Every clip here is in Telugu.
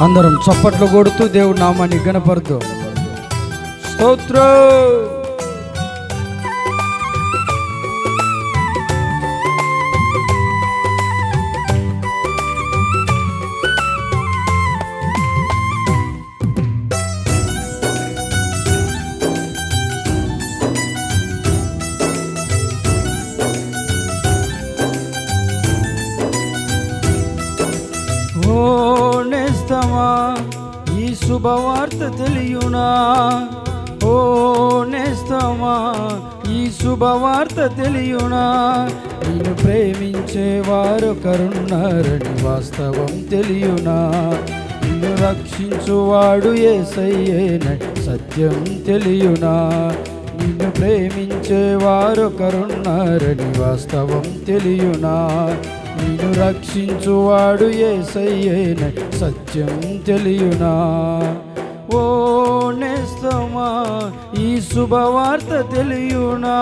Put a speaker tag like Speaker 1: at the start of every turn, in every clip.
Speaker 1: అందరం చప్పట్లు కొడుతూ దేవుడు నామాన్ని గణపరుతూ స్తోత్రం! Oh నేస్తమా ఈ శుభవార్త తెలియునా? ఓ నేస్తమా ఈ శుభవార్త తెలియునా? నేను ప్రేమించే వారు కరుణారని వాస్తవం తెలియునా? నిన్ను రక్షించువాడు ఏసయ్యేనని సత్యం తెలియునా? నిన్ను ప్రేమించేవారు కరుణారని వాస్తవం తెలియునా? నిన్ను రక్షించువాడు ఏసయ్యేన సత్యం తెలియనా? ఓ నేస్తమా ఈ శుభవార్త తెలియునా?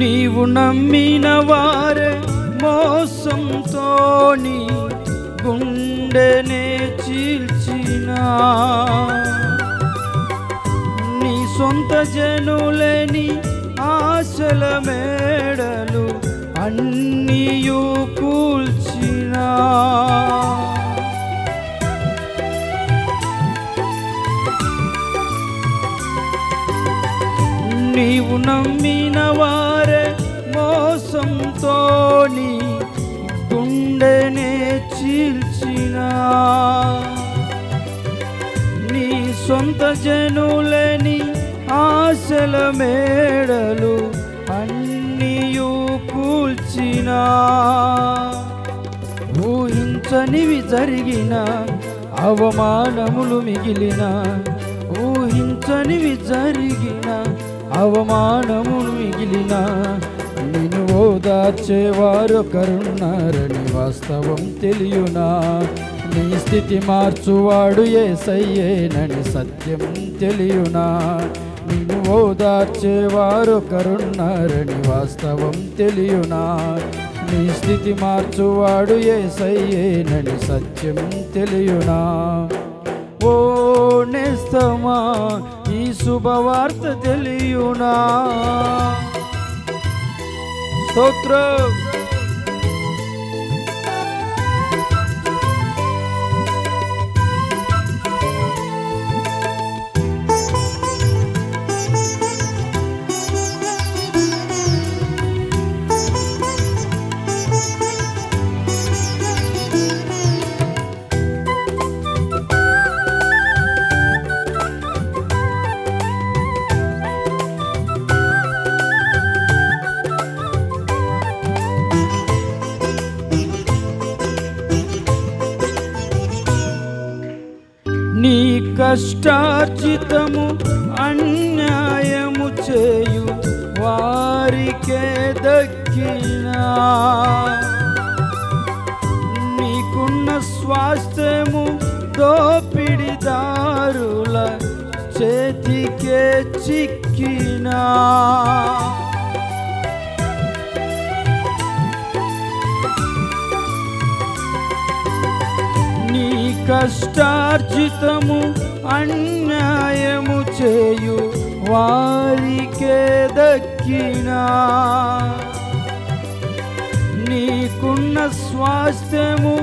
Speaker 1: నీవు నమ్మిన వారే మోసంతోని గుండెనే చీల్చిన. నీ సొంత జనులేని ఆశల మేడలు అన్నీయు కూల్చినా. నీవు నమ్మి మోసంతోని గుండెనే చీల్చిన. నీ సొంత జనులని ఆశల మేడలు అన్నీయు కూల్చిన. ఊహించనివి జరిగిన అవమానములు మిగిలిన. ఊహించనివి జరిగిన అవమానములు మిగిలిన. నిన్ను ఓదార్చేవారు కరుణారని వాస్తవం తెలియునా? నీ స్థితి మార్చువాడు ఏసయ్యేనని సత్యం తెలియునా? నిన్ను ఓదార్చేవారు కరుణారని వాస్తవం తెలియునా? నీ స్థితి మార్చువాడు ఏసయ్యేనని సత్యం తెలియునా? ఓ నేస్తమా ఈ శుభవార్త తెలియునా? స్తోత్రం కష్టార్జితము అన్యాయము చేయు వారికే దక్కినా. నీకున్న స్వాస్థ్యము దోపిడిదారుల చేతికే చిక్కినా. కష్టార్జితము అన్యాయము చేయు వారికే దక్కినా. నీకున్న స్వాస్థ్యము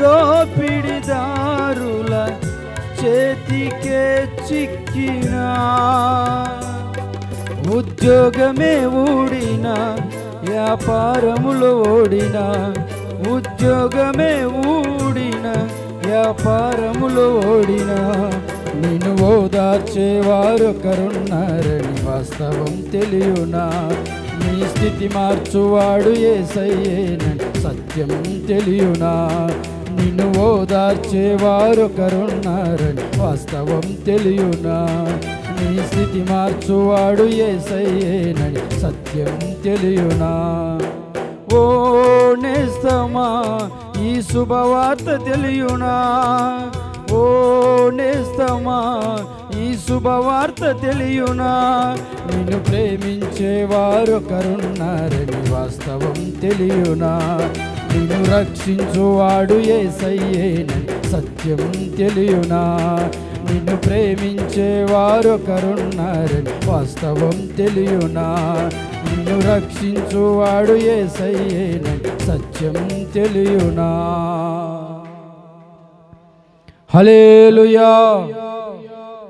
Speaker 1: దోపిడిదారుల చేతికే చిక్కినా. ఉద్యోగమే ఊడిన వ్యాపారములు ఓడినా ఉద్యోగమే ఊడిన వ్యాపారములో ఓడినా నిన్ను ఓదార్చేవారొకరున్నారని వాస్తవం తెలియనా. నీ స్థితి మార్చువాడు ఏసయ్యేనని సత్యం తెలియనా. నిన్ను ఓదార్చేవారొకరున్నారని వాస్తవం తెలియనా. నీ స్థితి మార్చువాడు ఏసయ్యేనని సత్యం తెలియనా. ఓ నేస్తమా శుభవార్త తెలియనా? ఓ నేస్తమా ఈ శుభవార్త తెలియనా? నిన్ను ప్రేమించేవారు కరుణారని వాస్తవం తెలియనా? నిన్ను రక్షించువాడు ఏసయ్యేనని సత్యం తెలియనా? నిన్ను ప్రేమించేవారు కరుణారని వాస్తవం తెలియనా? నిన్ను రక్షించువాడు ఏసయ్యేన సత్యం తెలియనా. హలేలుయా